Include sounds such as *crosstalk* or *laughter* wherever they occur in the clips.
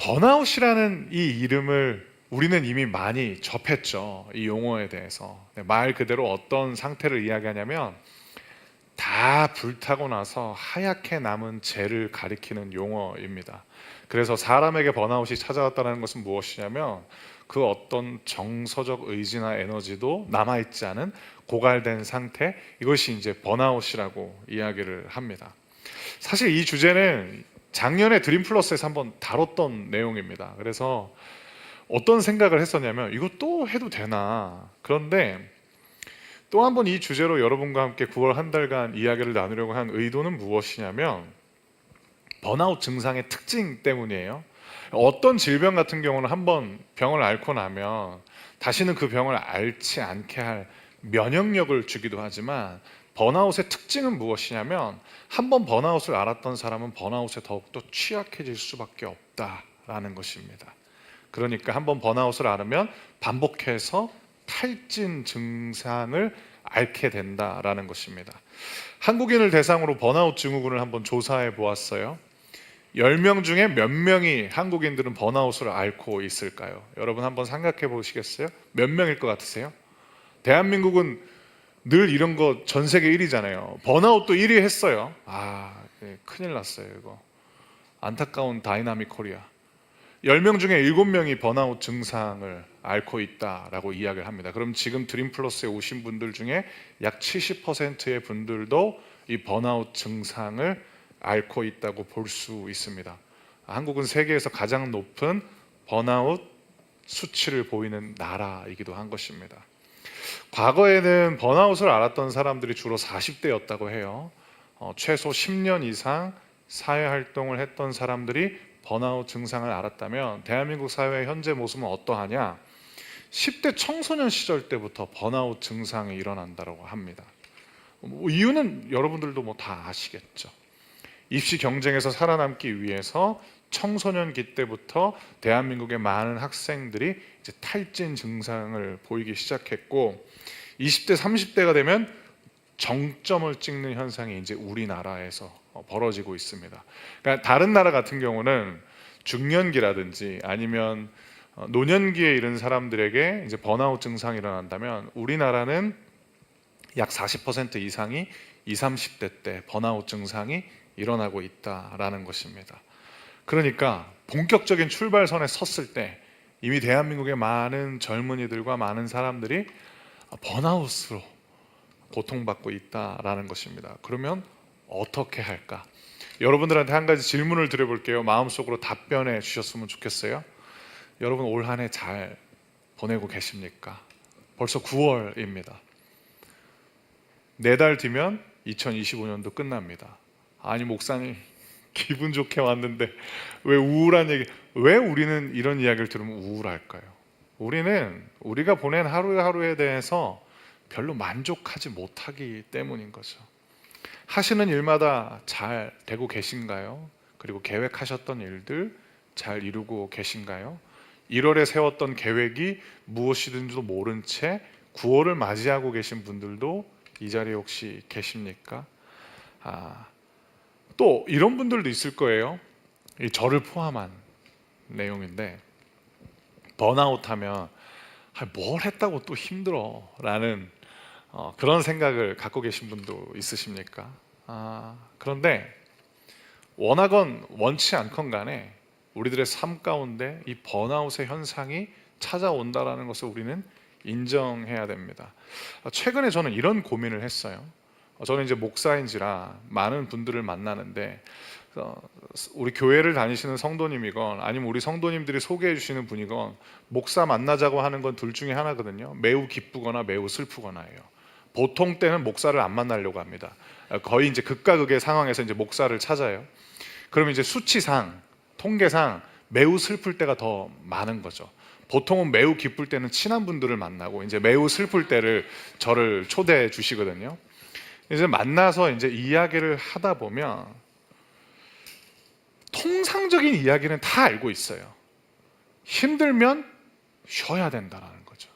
번아웃이라는 이 이름을 우리는 이미 많이 접했죠. 이 용어에 대해서. 네, 말 그대로 어떤 상태를 이야기하냐면 다 불타고 나서 하얗게 남은 재를 가리키는 용어입니다. 그래서 사람에게 번아웃이 찾아왔다는 것은 무엇이냐면 그 어떤 정서적 의지나 에너지도 남아있지 않은 고갈된 상태 이것이 이제 번아웃이라고 이야기를 합니다. 사실 이 주제는 작년에 드림 플러스에서 한번 다뤘던 내용입니다. 그래서 어떤 생각을 했었냐면 이거 또 해도 되나 그런데 또 한번 이 주제로 여러분과 함께 9월 한 달간 이야기를 나누려고 한 의도는 무엇이냐면 번아웃 증상의 특징 때문이에요. 어떤 질병 같은 경우는 한번 병을 앓고 나면 다시는 그 병을 앓지 않게 할 면역력을 주기도 하지만 번아웃의 특징은 무엇이냐면 한 번 번아웃을 앓았던 사람은 번아웃에 더욱더 취약해질 수밖에 없다라는 것입니다. 그러니까 한 번 번아웃을 앓으면 반복해서 탈진 증상을 앓게 된다라는 것입니다. 한국인을 대상으로 번아웃 증후군을 한번 조사해 보았어요. 10명 중에 몇 명이 한국인들은 번아웃을 앓고 있을까요? 여러분 한번 생각해 보시겠어요? 몇 명일 것 같으세요? 대한민국은 늘 이런 거 전 세계 1위잖아요. 번아웃도 1위 했어요. 아, 예, 큰일 났어요, 이거. 안타까운 다이나믹 코리아. 10명 중에 7명이 번아웃 증상을 앓고 있다라고 이야기를 합니다. 그럼 지금 드림 플러스에 오신 분들 중에 약 70%의 분들도 이 번아웃 증상을 앓고 있다고 볼 수 있습니다. 한국은 세계에서 가장 높은 번아웃 수치를 보이는 나라이기도 한 것입니다. 과거에는 번아웃을 앓았던 사람들이 주로 40대였다고 해요. 어, 최소 10년 이상 사회 활동을 했던 사람들이 번아웃 증상을 앓았다면 대한민국 사회의 현재 모습은 어떠하냐? 10대 청소년 시절 때부터 번아웃 증상이 일어난다고 합니다. 뭐 이유는 여러분들도 뭐 다 아시겠죠. 입시 경쟁에서 살아남기 위해서 청소년기 때부터 대한민국의 많은 학생들이 이제 탈진 증상을 보이기 시작했고 20대 30대가 되면 정점을 찍는 현상이 이제 우리나라에서 어, 벌어지고 있습니다. 그러니까 다른 나라 같은 경우는 중년기라든지 아니면 어, 노년기에 이른 사람들에게 이제 번아웃 증상이 일어난다면 우리나라는 약 40% 이상이 20, 30대 때 번아웃 증상이 일어나고 있다라는 것입니다. 그러니까 본격적인 출발선에 섰을 때 이미 대한민국의 많은 젊은이들과 많은 사람들이 번아웃으로 고통받고 있다라는 것입니다. 그러면 어떻게 할까? 여러분들한테 한 가지 질문을 드려볼게요. 마음속으로 답변해 주셨으면 좋겠어요. 여러분 올 한 해 잘 보내고 계십니까? 벌써 9월입니다. 네 달 뒤면 2025년도 끝납니다. 아니 목사님 기분 좋게 왔는데 왜 우울한 얘기? 왜 우리는 이런 이야기를 들으면 우울할까요? 우리는 우리가 보낸 하루하루에 대해서 별로 만족하지 못하기 때문인 거죠. 하시는 일마다 잘 되고 계신가요? 그리고 계획하셨던 일들 잘 이루고 계신가요? 1월에 세웠던 계획이 무엇이든지도 모른 채 9월을 맞이하고 계신 분들도 이 자리에 혹시 계십니까? 아, 또 이런 분들도 있을 거예요. 이 저를 포함한 내용인데 번아웃 하면 아, 뭘 했다고 또 힘들어 라는 어, 그런 생각을 갖고 계신 분도 있으십니까? 아, 그런데 원하건 원치 않건 간에 우리들의 삶 가운데 이 번아웃의 현상이 찾아온다라는 것을 우리는 인정해야 됩니다. 아, 최근에 저는 이런 고민을 했어요. 어, 저는 이제 목사인지라 많은 분들을 만나는데 어, 우리 교회를 다니시는 성도님이건 아니면 우리 성도님들이 소개해 주시는 분이건 목사 만나자고 하는 건 둘 중에 하나거든요. 매우 기쁘거나 매우 슬프거나예요. 보통 때는 목사를 안 만나려고 합니다. 어, 거의 이제 극과 극의 상황에서 이제 목사를 찾아요. 그러면 이제 수치상, 통계상 매우 슬플 때가 더 많은 거죠. 보통은 매우 기쁠 때는 친한 분들을 만나고 이제 매우 슬플 때를 저를 초대해 주시거든요. 이제 만나서 이제 이야기를 하다 보면 통상적인 이야기는 다 알고 있어요. 힘들면 쉬어야 된다라는 거죠.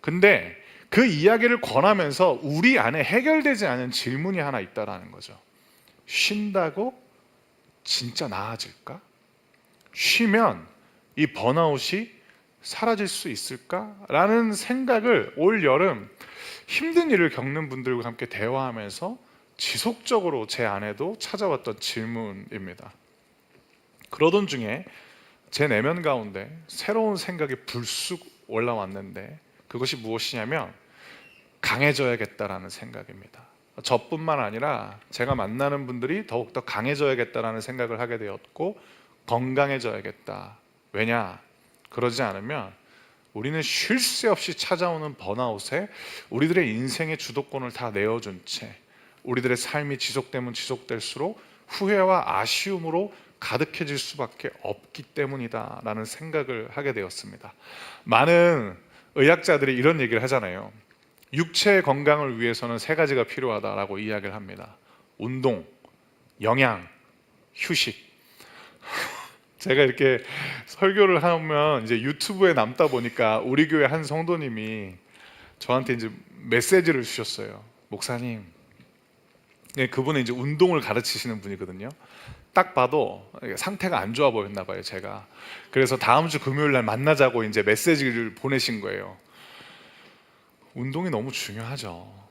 근데 그 이야기를 권하면서 우리 안에 해결되지 않은 질문이 하나 있다라는 거죠. 쉰다고 진짜 나아질까? 쉬면 이 번아웃이 사라질 수 있을까 라는 생각을 올 여름 힘든 일을 겪는 분들과 함께 대화하면서 지속적으로 제 안에도 찾아왔던 질문입니다. 그러던 중에 제 내면 가운데 새로운 생각이 불쑥 올라왔는데 그것이 무엇이냐면 강해져야겠다라는 생각입니다. 저뿐만 아니라 제가 만나는 분들이 더욱더 강해져야겠다라는 생각을 하게 되었고 건강해져야겠다. 왜냐? 그러지 않으면 우리는 쉴 새 없이 찾아오는 번아웃에 우리들의 인생의 주도권을 다 내어준 채 우리들의 삶이 지속되면 지속될수록 후회와 아쉬움으로 가득해질 수밖에 없기 때문이다라는 생각을 하게 되었습니다. 많은 의학자들이 이런 얘기를 하잖아요. 육체의 건강을 위해서는 세 가지가 필요하다라고 이야기를 합니다. 운동, 영양, 휴식. 제가 이렇게 설교를 하면 이제 유튜브에 남다 보니까 우리 교회 한 성도님이 저한테 이제 메시지를 주셨어요. 목사님, 네, 그분은 이제 운동을 가르치시는 분이거든요. 딱 봐도 상태가 안 좋아 보였나 봐요, 제가. 그래서 다음 주 금요일 날 만나자고 이제 메시지를 보내신 거예요. 운동이 너무 중요하죠.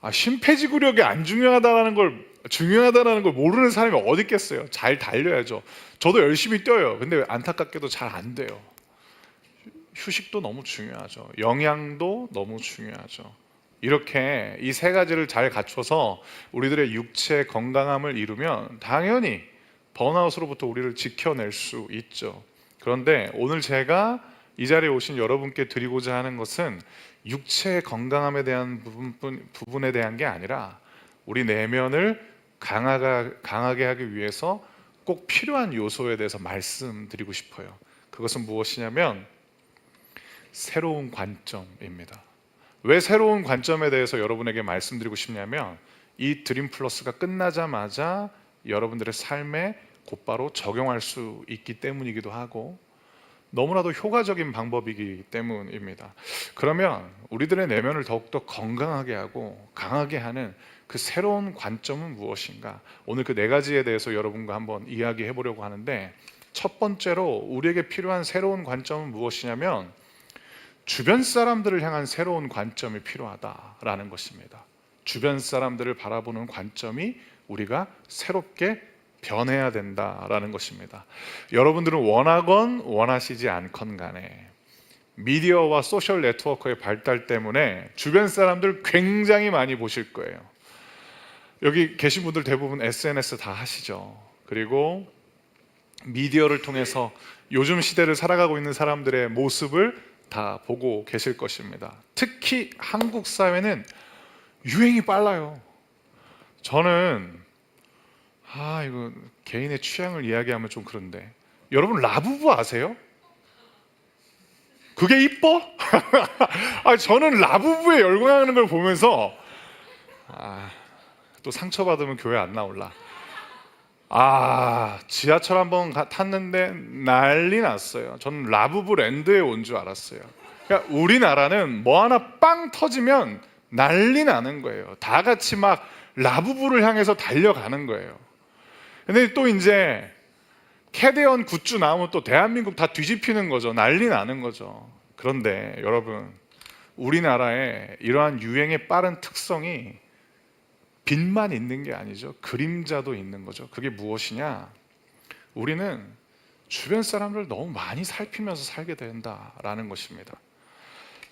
아, 심폐지구력이 안 중요하다라는 걸 중요하다라는 걸 모르는 사람이 어디 있겠어요? 잘 달려야죠. 저도 열심히 뛰어요. 근데 안타깝게도 잘 안 돼요. 휴식도 너무 중요하죠. 영양도 너무 중요하죠. 이렇게 이 세 가지를 잘 갖춰서 우리들의 육체 건강함을 이루면 당연히 번아웃으로부터 우리를 지켜낼 수 있죠. 그런데 오늘 제가 이 자리에 오신 여러분께 드리고자 하는 것은 육체 건강함에 대한 부분, 부분에 대한 게 아니라 우리 내면을 강하가, 강하게 하기 위해서 꼭 필요한 요소에 대해서 말씀드리고 싶어요. 그것은 무엇이냐면 새로운 관점입니다. 왜 새로운 관점에 대해서 여러분에게 말씀드리고 싶냐면 이 드림 플러스가 끝나자마자 여러분들의 삶에 곧바로 적용할 수 있기 때문이기도 하고 너무나도 효과적인 방법이기 때문입니다. 그러면 우리들의 내면을 더욱더 건강하게 하고 강하게 하는 그 새로운 관점은 무엇인가? 오늘 그 네 가지에 대해서 여러분과 한번 이야기해 보려고 하는데 첫 번째로 우리에게 필요한 새로운 관점은 무엇이냐면 주변 사람들을 향한 새로운 관점이 필요하다라는 것입니다. 주변 사람들을 바라보는 관점이 우리가 새롭게 변해야 된다라는 것입니다. 여러분들은 원하건 원하시지 않건 간에 미디어와 소셜 네트워크의 발달 때문에 주변 사람들 굉장히 많이 보실 거예요. 여기 계신 분들 대부분 SNS 다 하시죠. 그리고 미디어를 통해서 요즘 시대를 살아가고 있는 사람들의 모습을 다 보고 계실 것입니다. 특히 한국 사회는 유행이 빨라요. 저는 아 이거 개인의 취향을 이야기하면 좀 그런데 여러분 라부부 아세요? 그게 이뻐? *laughs* 아 저는 라부부에 열광하는 걸 보면서 아, 또 상처 받으면 교회 안 나올라. 아 지하철 한번 가- 탔는데 난리 났어요. 저는 라부부 랜드에 온 줄 알았어요. 그러니까 우리나라는 뭐 하나 빵 터지면 난리 나는 거예요. 다 같이 막 라부부를 향해서 달려가는 거예요. 근데 또 이제 캐대언 굿즈 나오면 또 대한민국 다 뒤집히는 거죠. 난리 나는 거죠. 그런데 여러분, 우리나라의 이러한 유행의 빠른 특성이 빛만 있는 게 아니죠. 그림자도 있는 거죠. 그게 무엇이냐? 우리는 주변 사람을 너무 많이 살피면서 살게 된다라는 것입니다.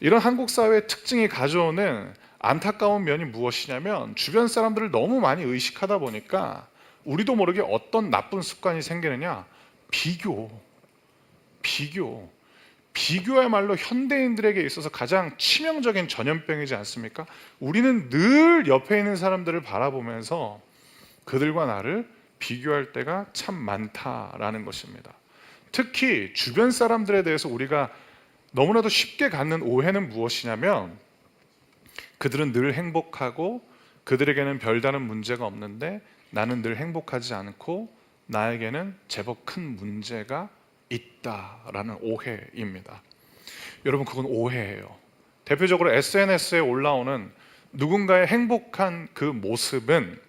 이런 한국 사회의 특징이 가져오는 안타까운 면이 무엇이냐면 주변 사람들을 너무 많이 의식하다 보니까 우리도 모르게 어떤 나쁜 습관이 생기느냐? 비교. 비교. 비교야말로 현대인들에게 있어서 가장 치명적인 전염병이지 않습니까? 우리는 늘 옆에 있는 사람들을 바라보면서 그들과 나를 비교할 때가 참 많다라는 것입니다. 특히 주변 사람들에 대해서 우리가 너무나도 쉽게 갖는 오해는 무엇이냐면 그들은 늘 행복하고 그들에게는 별다른 문제가 없는데 나는 늘 행복하지 않고 나에게는 제법 큰 문제가 있다라는 오해입니다. 여러분 그건 오해예요. 대표적으로 SNS에 올라오는 누군가의 행복한 그 모습은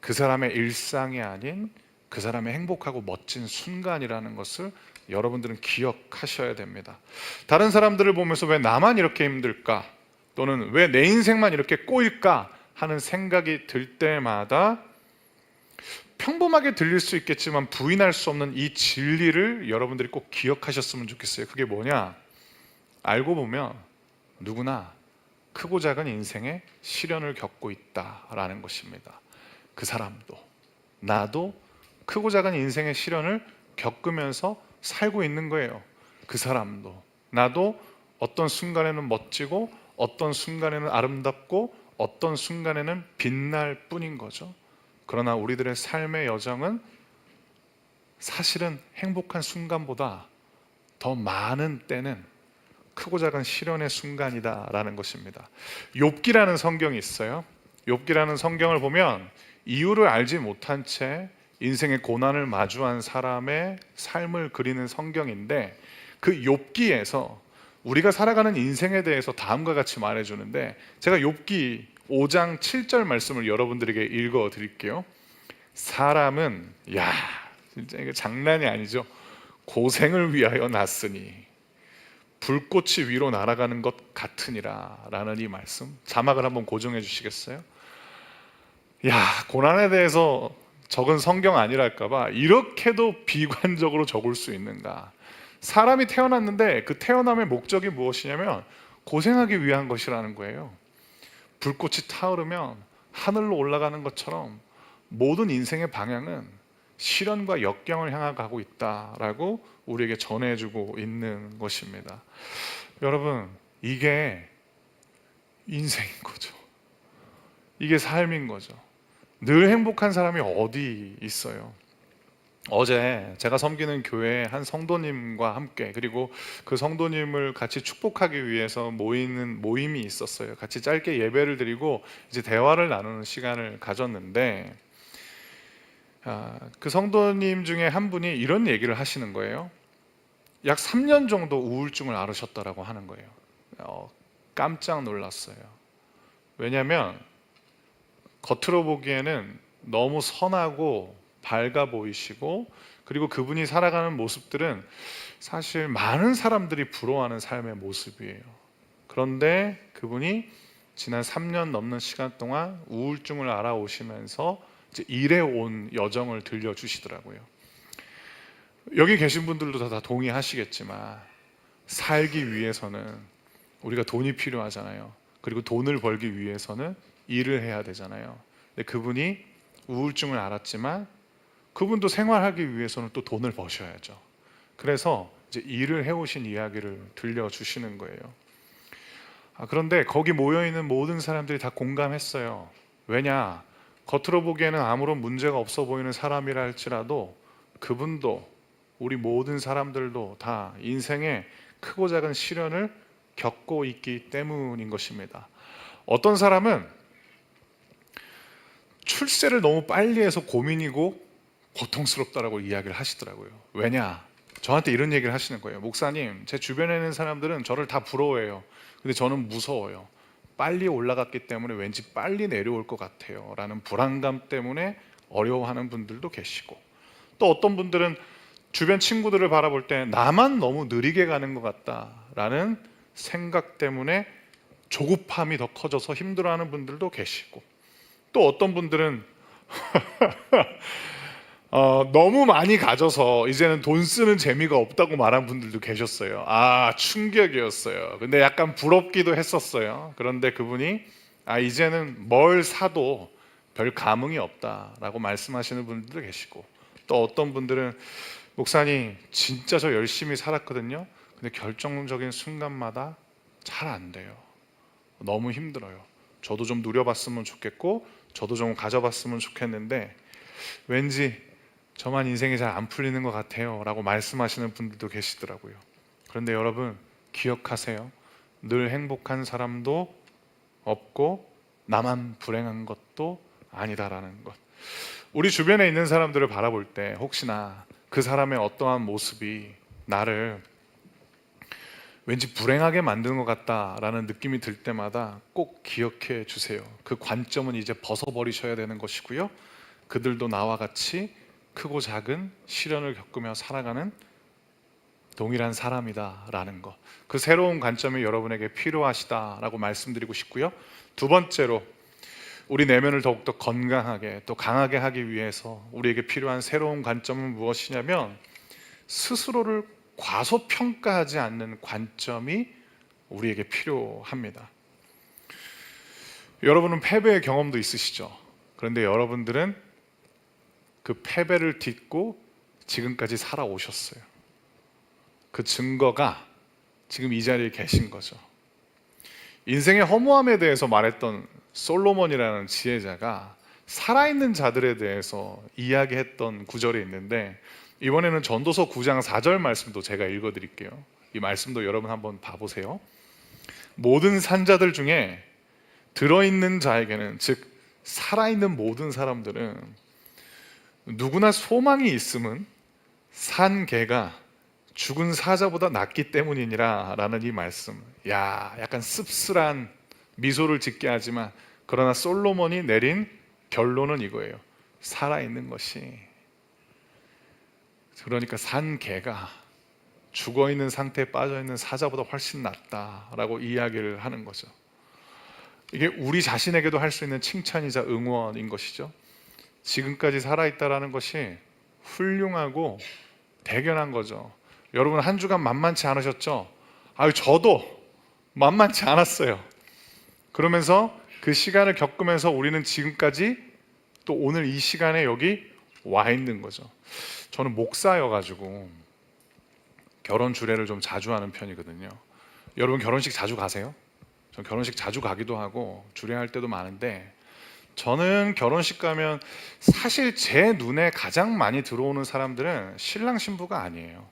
그 사람의 일상이 아닌 그 사람의 행복하고 멋진 순간이라는 것을 여러분들은 기억하셔야 됩니다. 다른 사람들을 보면서 왜 나만 이렇게 힘들까? 또는 왜 내 인생만 이렇게 꼬일까? 하는 생각이 들 때마다 평범하게 들릴 수 있겠지만 부인할 수 없는 이 진리를 여러분들이 꼭 기억하셨으면 좋겠어요. 그게 뭐냐? 알고 보면 누구나 크고 작은 인생의 시련을 겪고 있다라는 것입니다. 그 사람도 나도 크고 작은 인생의 시련을 겪으면서 살고 있는 거예요. 그 사람도 나도 어떤 순간에는 멋지고 어떤 순간에는 아름답고 어떤 순간에는 빛날 뿐인 거죠. 그러나 우리들의 삶의 여정은 사실은 행복한 순간보다 더 많은 때는 크고 작은 시련의 순간이다라는 것입니다. 욥기라는 성경이 있어요. 욥기라는 성경을 보면 이유를 알지 못한 채 인생의 고난을 마주한 사람의 삶을 그리는 성경인데 그 욥기에서 우리가 살아가는 인생에 대해서 다음과 같이 말해 주는데 제가 욥기 5장 7절 말씀을 여러분들에게 읽어 드릴게요. 사람은 야, 진짜 이거 장난이 아니죠. 고생을 위하여 났으니 불꽃이 위로 날아가는 것 같으니라라는 이 말씀 자막을 한번 고정해 주시겠어요? 야 고난에 대해서 적은 성경 아니랄까봐 이렇게도 비관적으로 적을 수 있는가? 사람이 태어났는데 그 태어남의 목적이 무엇이냐면 고생하기 위한 것이라는 거예요. 불꽃이 타오르면 하늘로 올라가는 것처럼 모든 인생의 방향은 시련과 역경을 향해 가고 있다라고 우리에게 전해주고 있는 것입니다. 여러분, 이게 인생인 거죠. 이게 삶인 거죠. 늘 행복한 사람이 어디 있어요? 어제 제가 섬기는 교회 한 성도님과 함께 그리고 그 성도님을 같이 축복하기 위해서 모이는 모임이 있었어요. 같이 짧게 예배를 드리고 이제 대화를 나누는 시간을 가졌는데 아, 그 성도님 중에 한 분이 이런 얘기를 하시는 거예요. 약 3년 정도 우울증을 앓으셨다라고 하는 거예요. 어, 깜짝 놀랐어요. 왜냐하면 겉으로 보기에는 너무 선하고 밝아 보이시고 그리고 그분이 살아가는 모습들은 사실 많은 사람들이 부러워하는 삶의 모습이에요. 그런데 그분이 지난 3년 넘는 시간 동안 우울증을 알아오시면서 일해 온 여정을 들려주시더라고요. 여기 계신 분들도 다, 다 동의하시겠지만 살기 위해서는 우리가 돈이 필요하잖아요. 그리고 돈을 벌기 위해서는 일을 해야 되잖아요. 근데 그분이 우울증을 알았지만 그분도 생활하기 위해서는 또 돈을 버셔야죠. 그래서 이제 일을 해오신 이야기를 들려주시는 거예요. 아, 그런데 거기 모여 있는 모든 사람들이 다 공감했어요. 왜냐? 겉으로 보기에는 아무런 문제가 없어 보이는 사람이라 할지라도 그분도 우리 모든 사람들도 다 인생의 크고 작은 시련을 겪고 있기 때문인 것입니다. 어떤 사람은 출세를 너무 빨리 해서 고민이고 고통스럽다라고 이야기를 하시더라고요. 왜냐? 저한테 이런 얘기를 하시는 거예요. 목사님, 제 주변에 있는 사람들은 저를 다 부러워해요. 근데 저는 무서워요. 빨리 올라갔기 때문에 왠지 빨리 내려올 것 같아요. 라는 불안감 때문에 어려워하는 분들도 계시고 또 어떤 분들은 주변 친구들을 바라볼 때 나만 너무 느리게 가는 것 같다라는 생각 때문에 조급함이 더 커져서 힘들어하는 분들도 계시고 또 어떤 분들은 *laughs* 어, 너무 많이 가져서 이제는 돈 쓰는 재미가 없다고 말한 분들도 계셨어요. 아, 충격이었어요. 근데 약간 부럽기도 했었어요. 그런데 그분이 아, 이제는 뭘 사도 별 감흥이 없다라고 말씀하시는 분들도 계시고 또 어떤 분들은 목사님 진짜 저 열심히 살았거든요. 근데 결정적인 순간마다 잘 안 돼요. 너무 힘들어요. 저도 좀 누려봤으면 좋겠고 저도 좀 가져봤으면 좋겠는데 왠지 저만 인생이 잘 안 풀리는 것 같아요. 라고 말씀하시는 분들도 계시더라고요. 그런데 여러분, 기억하세요. 늘 행복한 사람도 없고, 나만 불행한 것도 아니다라는 것. 우리 주변에 있는 사람들을 바라볼 때, 혹시나 그 사람의 어떠한 모습이 나를 왠지 불행하게 만드는 것 같다라는 느낌이 들 때마다 꼭 기억해 주세요. 그 관점은 이제 벗어버리셔야 되는 것이고요. 그들도 나와 같이 크고 작은 시련을 겪으며 살아가는 동일한 사람이다라는 것. 그 새로운 관점이 여러분에게 필요하시다라고 말씀드리고 싶고요. 두 번째로 우리 내면을 더욱더 건강하게 또 강하게 하기 위해서 우리에게 필요한 새로운 관점은 무엇이냐면 스스로를 과소평가하지 않는 관점이 우리에게 필요합니다. 여러분은 패배의 경험도 있으시죠? 그런데 여러분들은 그 패배를 딛고 지금까지 살아오셨어요. 그 증거가 지금 이 자리에 계신 거죠. 인생의 허무함에 대해서 말했던 솔로몬이라는 지혜자가 살아있는 자들에 대해서 이야기했던 구절이 있는데 이번에는 전도서 9장 4절 말씀도 제가 읽어드릴게요. 이 말씀도 여러분 한번 봐보세요. 모든 산자들 중에 들어있는 자에게는 즉 살아있는 모든 사람들은 누구나 소망이 있음은 산 개가 죽은 사자보다 낫기 때문이니라 라는 이 말씀 야 약간 씁쓸한 미소를 짓게 하지만 그러나 솔로몬이 내린 결론은 이거예요 살아 있는 것이 그러니까 산 개가 죽어 있는 상태에 빠져 있는 사자보다 훨씬 낫다라고 이야기를 하는 거죠. 이게 우리 자신에게도 할 수 있는 칭찬이자 응원인 것이죠. 지금까지 살아 있다라는 것이 훌륭하고 대견한 거죠. 여러분 한 주간 만만치 않으셨죠? 아유 저도 만만치 않았어요. 그러면서 그 시간을 겪으면서 우리는 지금까지 또 오늘 이 시간에 여기 와 있는 거죠. 저는 목사여 가지고 결혼 주례를 좀 자주 하는 편이거든요. 여러분 결혼식 자주 가세요? 전 결혼식 자주 가기도 하고 주례할 때도 많은데 저는 결혼식 가면 사실 제 눈에 가장 많이 들어오는 사람들은 신랑 신부가 아니에요.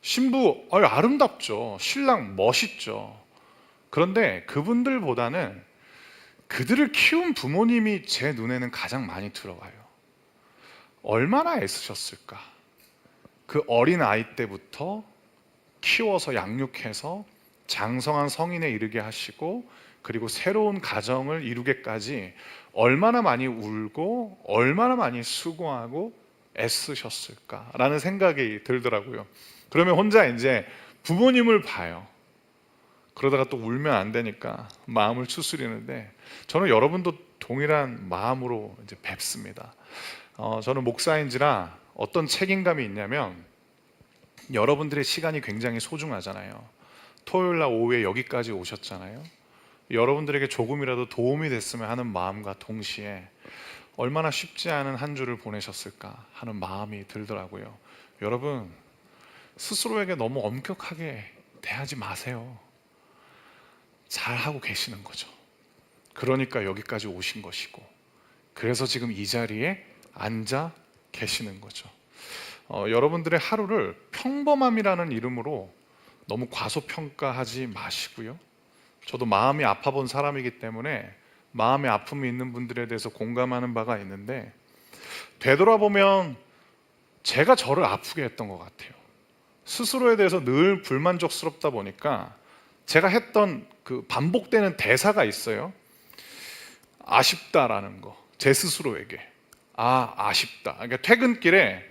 신부 아름답죠. 신랑 멋있죠. 그런데 그분들보다는 그들을 키운 부모님이 제 눈에는 가장 많이 들어와요. 얼마나 애쓰셨을까? 그 어린 아이 때부터 키워서 양육해서 장성한 성인에 이르게 하시고 그리고 새로운 가정을 이루게까지 얼마나 많이 울고 얼마나 많이 수고하고 애쓰셨을까라는 생각이 들더라고요. 그러면 혼자 이제 부모님을 봐요. 그러다가 또 울면 안 되니까 마음을 추스리는데 저는 여러분도 동일한 마음으로 이제 뵙습니다. 어, 저는 목사인지라 어떤 책임감이 있냐면 여러분들의 시간이 굉장히 소중하잖아요. 토요일 날 오후에 여기까지 오셨잖아요. 여러분들에게 조금이라도 도움이 됐으면 하는 마음과 동시에 얼마나 쉽지 않은 한 주를 보내셨을까 하는 마음이 들더라고요. 여러분 스스로에게 너무 엄격하게 대하지 마세요. 잘 하고 계시는 거죠. 그러니까 여기까지 오신 것이고, 그래서 지금 이 자리에 앉아 계시는 거죠. 어, 여러분들의 하루를 평범함이라는 이름으로 너무 과소평가하지 마시고요. 저도 마음이 아파 본 사람이기 때문에 마음의 아픔이 있는 분들에 대해서 공감하는 바가 있는데 되돌아보면 제가 저를 아프게 했던 것 같아요. 스스로에 대해서 늘 불만족스럽다 보니까 제가 했던 그 반복되는 대사가 있어요. 아쉽다라는 거. 제 스스로에게. 아, 아쉽다. 그러니까 퇴근길에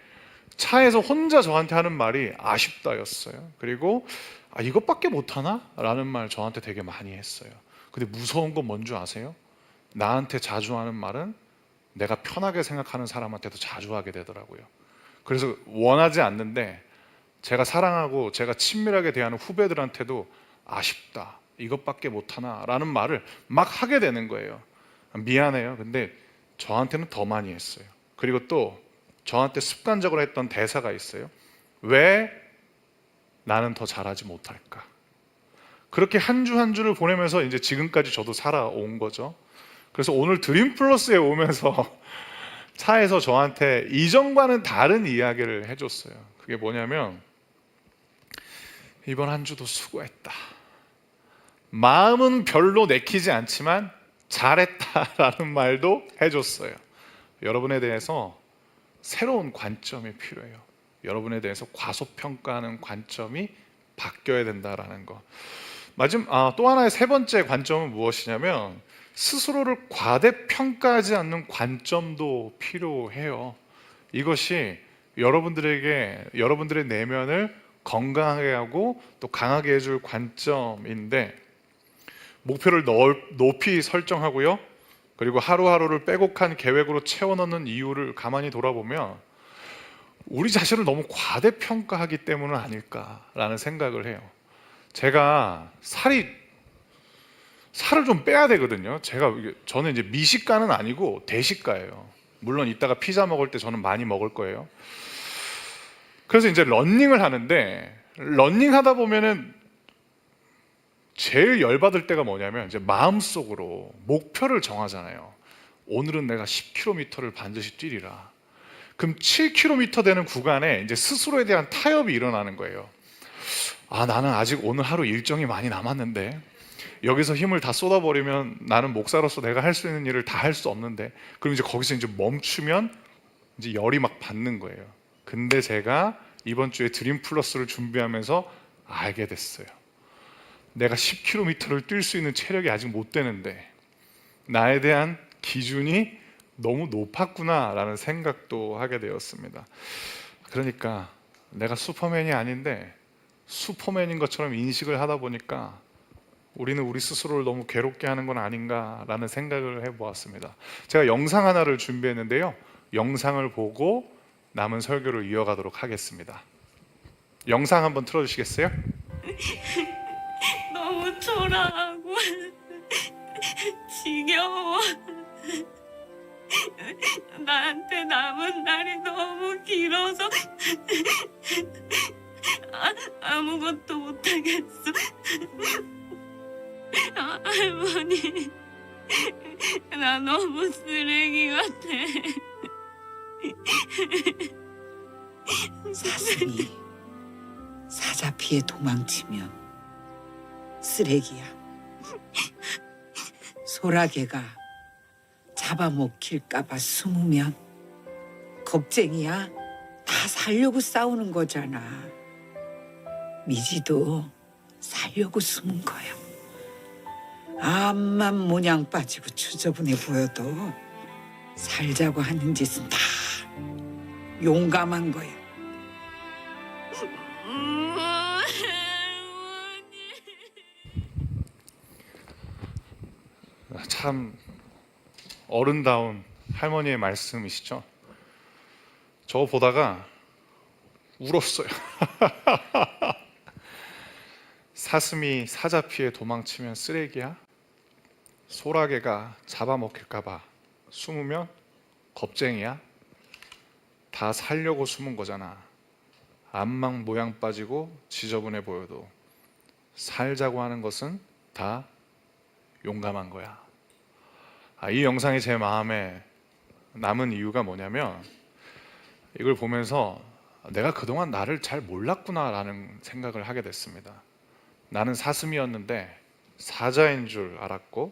차에서 혼자 저한테 하는 말이 아쉽다였어요. 그리고 아, 이것밖에 못하나? 라는 말 저한테 되게 많이 했어요. 근데 무서운 건 뭔 줄 아세요? 나한테 자주 하는 말은 내가 편하게 생각하는 사람한테도 자주 하게 되더라고요. 그래서 원하지 않는데 제가 사랑하고 제가 친밀하게 대하는 후배들한테도 아쉽다. 이것밖에 못하나? 라는 말을 막 하게 되는 거예요. 미안해요. 근데 저한테는 더 많이 했어요. 그리고 또 저한테 습관적으로 했던 대사가 있어요. 왜 나는 더 잘하지 못할까? 그렇게 한 주 한 주를 보내면서 이제 지금까지 저도 살아온 거죠. 그래서 오늘 드림 플러스에 오면서 *laughs* 차에서 저한테 이전과는 다른 이야기를 해줬어요. 그게 뭐냐면 이번 한 주도 수고했다. 마음은 별로 내키지 않지만 잘했다라는 말도 해줬어요. 여러분에 대해서 새로운 관점이 필요해요. 여러분에 대해서 과소평가하는 관점이 바뀌어야 된다라는 거. 마지막 아, 또 하나의 세 번째 관점은 무엇이냐면 스스로를 과대평가하지 않는 관점도 필요해요. 이것이 여러분들에게 여러분들의 내면을 건강하게 하고 또 강하게 해줄 관점인데 목표를 넓, 높이 설정하고요. 그리고 하루하루를 빼곡한 계획으로 채워넣는 이유를 가만히 돌아보면 우리 자신을 너무 과대평가하기 때문은 아닐까라는 생각을 해요. 제가 살이 살을 좀 빼야 되거든요. 제가 저는 이제 미식가는 아니고 대식가예요. 물론 이따가 피자 먹을 때 저는 많이 먹을 거예요. 그래서 이제 런닝을 하는데 런닝 하다 보면은 제일 열받을 때가 뭐냐면 이제 마음속으로 목표를 정하잖아요. 오늘은 내가 10km를 반드시 뛰리라. 그럼 7km 되는 구간에 이제 스스로에 대한 타협이 일어나는 거예요. 아, 나는 아직 오늘 하루 일정이 많이 남았는데 여기서 힘을 다 쏟아버리면 나는 목사로서 내가 할 수 있는 일을 다 할 수 없는데 그럼 이제 거기서 이제 멈추면 이제 열이 막 받는 거예요. 근데 제가 이번 주에 드림 플러스를 준비하면서 알게 됐어요. 내가 10km를 뛸 수 있는 체력이 아직 못 되는데 나에 대한 기준이 너무 높았구나라는 생각도 하게 되었습니다. 그러니까 내가 슈퍼맨이 아닌데 슈퍼맨인 것처럼 인식을 하다 보니까 우리는 우리 스스로를 너무 괴롭게 하는 건 아닌가라는 생각을 해보았습니다. 제가 영상 하나를 준비했는데요. 영상을 보고 남은 설교를 이어가도록 하겠습니다. 영상 한번 틀어주시겠어요? *laughs* 너무 초라하고 지겨워. 나한테 남은 날이 너무 길어서 아, 아무것도 못하겠어. 아, 할머니, 나 너무 쓰레기 같아. 사슴이 사자피에 도망치면 쓰레기야. 소라게가 잡아먹힐까봐 숨으면 겁쟁이야. 다 살려고 싸우는 거잖아. 미지도 살려고 숨은 거야. 암만 모양 빠지고 추저분해 보여도 살자고 하는 짓은 다 용감한 거야. 음, *laughs* 할머니. 참 어른다운 할머니의 말씀이시죠. 저 보다가 울었어요. *laughs* 사슴이 사자 피해 도망치면 쓰레기야? 소라게가 잡아먹힐까봐 숨으면 겁쟁이야? 다 살려고 숨은 거잖아. 안망 모양 빠지고 지저분해 보여도 살자고 하는 것은 다 용감한 거야. 아, 이 영상이 제 마음에 남은 이유가 뭐냐면 이걸 보면서 내가 그동안 나를 잘 몰랐구나라는 생각을 하게 됐습니다. 나는 사슴이었는데 사자인 줄 알았고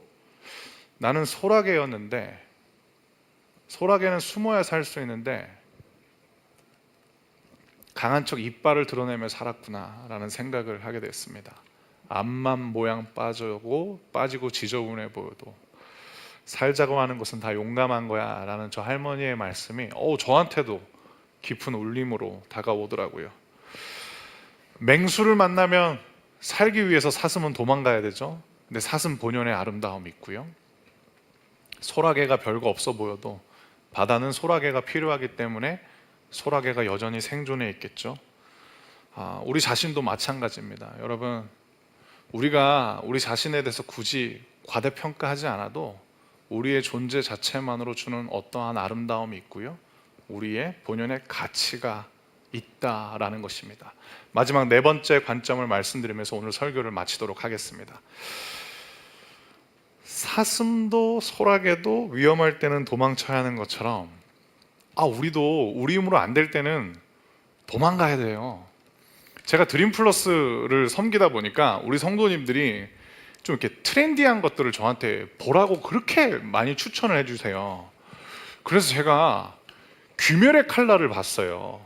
나는 소라게였는데 소라게는 숨어야 살 수 있는데 강한 척 이빨을 드러내며 살았구나라는 생각을 하게 됐습니다. 앞만 모양 빠지고 빠지고 지저분해 보여도 살자고 하는 것은 다 용감한 거야 라는 저 할머니의 말씀이 어 저한테도 깊은 울림으로 다가오더라고요. 맹수를 만나면 살기 위해서 사슴은 도망가야 되죠. 근데 사슴 본연의 아름다움이 있고요. 소라게가 별거 없어 보여도 바다는 소라게가 필요하기 때문에 소라게가 여전히 생존해 있겠죠. 아, 우리 자신도 마찬가지입니다. 여러분 우리가 우리 자신에 대해서 굳이 과대평가하지 않아도 우리의 존재 자체만으로 주는 어떠한 아름다움이 있고요. 우리의 본연의 가치가 있다라는 것입니다. 마지막 네 번째 관점을 말씀드리면서 오늘 설교를 마치도록 하겠습니다. 사슴도 소라게도 위험할 때는 도망쳐야 하는 것처럼 아 우리도 우리 힘으로 안 될 때는 도망가야 돼요. 제가 드림 플러스를 섬기다 보니까 우리 성도님들이 좀 이렇게 트렌디한 것들을 저한테 보라고 그렇게 많이 추천을 해주세요. 그래서 제가 귀멸의 칼날을 봤어요.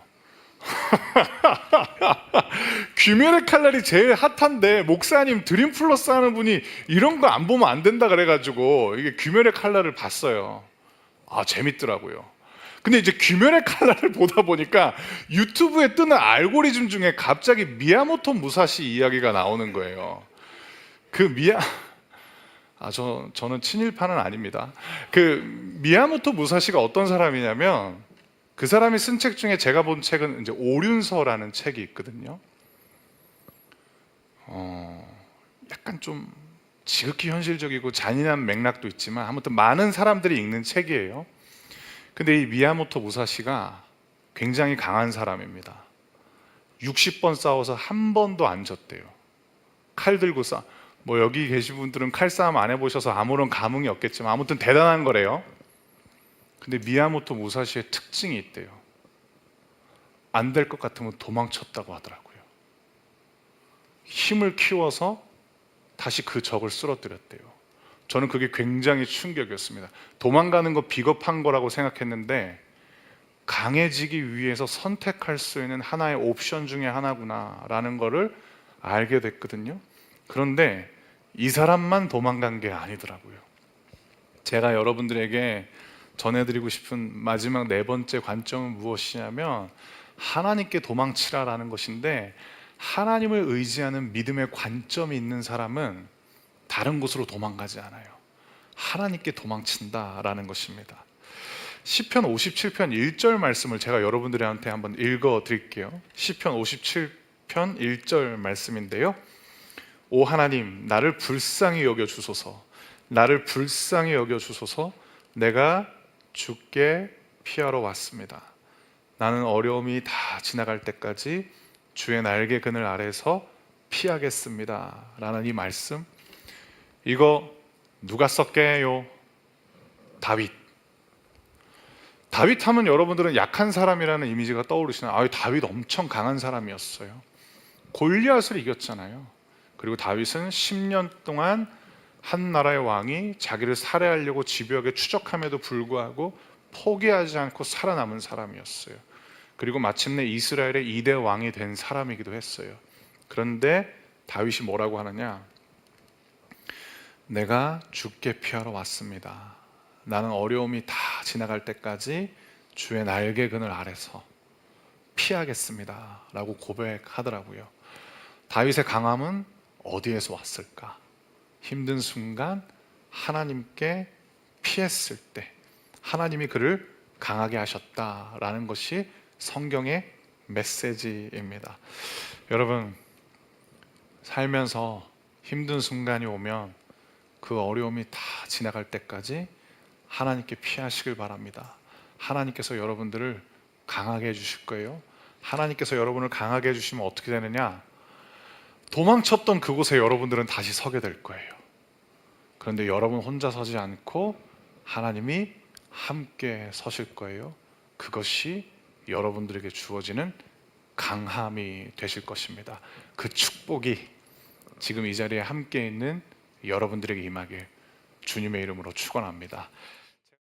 *laughs* 귀멸의 칼날이 제일 핫한데 목사님 드림 플러스 하는 분이 이런 거 안 보면 안 된다 그래가지고 이게 귀멸의 칼날을 봤어요. 아 재밌더라고요. 근데 이제 귀멸의 칼날을 *laughs* 보다 보니까 유튜브에 뜨는 알고리즘 중에 갑자기 미야모토 무사시 이야기가 나오는 거예요. 그 미야 아, 저, 저는 친일파는 아닙니다. 그 미야모토 무사시가 어떤 사람이냐면 그 사람이 쓴 책 중에 제가 본 책은 이제 오륜서라는 책이 있거든요. 어, 약간 좀 지극히 현실적이고 잔인한 맥락도 있지만 아무튼 많은 사람들이 읽는 책이에요. 근데 이 미야모토 무사시가 굉장히 강한 사람입니다. 60번 싸워서 한 번도 안 졌대요. 칼 들고 싸. 뭐 여기 계신 분들은 칼싸움 안 해보셔서 아무런 감흥이 없겠지만 아무튼 대단한 거래요. 근데 미야모토 무사시의 특징이 있대요. 안 될 것 같으면 도망쳤다고 하더라고요. 힘을 키워서 다시 그 적을 쓰러뜨렸대요. 저는 그게 굉장히 충격이었습니다. 도망가는 거 비겁한 거라고 생각했는데 강해지기 위해서 선택할 수 있는 하나의 옵션 중에 하나구나라는 거를 알게 됐거든요. 그런데 이 사람만 도망간 게 아니더라고요. 제가 여러분들에게 전해드리고 싶은 마지막 네 번째 관점은 무엇이냐면 하나님께 도망치라라는 것인데 하나님을 의지하는 믿음의 관점이 있는 사람은 다른 곳으로 도망가지 않아요. 하나님께 도망친다라는 것입니다. 시편 57편 1절 말씀을 제가 여러분들한테 한번 읽어 드릴게요. 시편 57편 1절 말씀인데요. 오 하나님 나를 불쌍히 여겨 주소서. 나를 불쌍히 여겨 주소서. 내가 주께 피하러 왔습니다. 나는 어려움이 다 지나갈 때까지 주의 날개 그늘 아래서 피하겠습니다. 라는 이 말씀. 이거 누가 썼게요? 다윗. 다윗 하면 여러분들은 약한 사람이라는 이미지가 떠오르시나요? 아, 다윗 엄청 강한 사람이었어요. 골리앗을 이겼잖아요. 그리고 다윗은 10년 동안 한 나라의 왕이 자기를 살해하려고 집요하게 추적함에도 불구하고 포기하지 않고 살아남은 사람이었어요. 그리고 마침내 이스라엘의 이대 왕이 된 사람이기도 했어요. 그런데 다윗이 뭐라고 하느냐? 내가 죽게 피하러 왔습니다. 나는 어려움이 다 지나갈 때까지 주의 날개 그늘 아래서 피하겠습니다. 라고 고백하더라고요. 다윗의 강함은 어디에서 왔을까? 힘든 순간 하나님께 피했을 때 하나님이 그를 강하게 하셨다라는 것이 성경의 메시지입니다. 여러분 살면서 힘든 순간이 오면 그 어려움이 다 지나갈 때까지 하나님께 피하시길 바랍니다. 하나님께서 여러분들을 강하게 해주실 거예요. 하나님께서 여러분을 강하게 해주시면 어떻게 되느냐? 도망쳤던 그곳에 여러분들은 다시 서게 될 거예요. 그런데 여러분 혼자 서지 않고 하나님이 함께 서실 거예요. 그것이 여러분들에게 주어지는 강함이 되실 것입니다. 그 축복이 지금 이 자리에 함께 있는 여러분들에게 임하길 주님의 이름으로 축원합니다.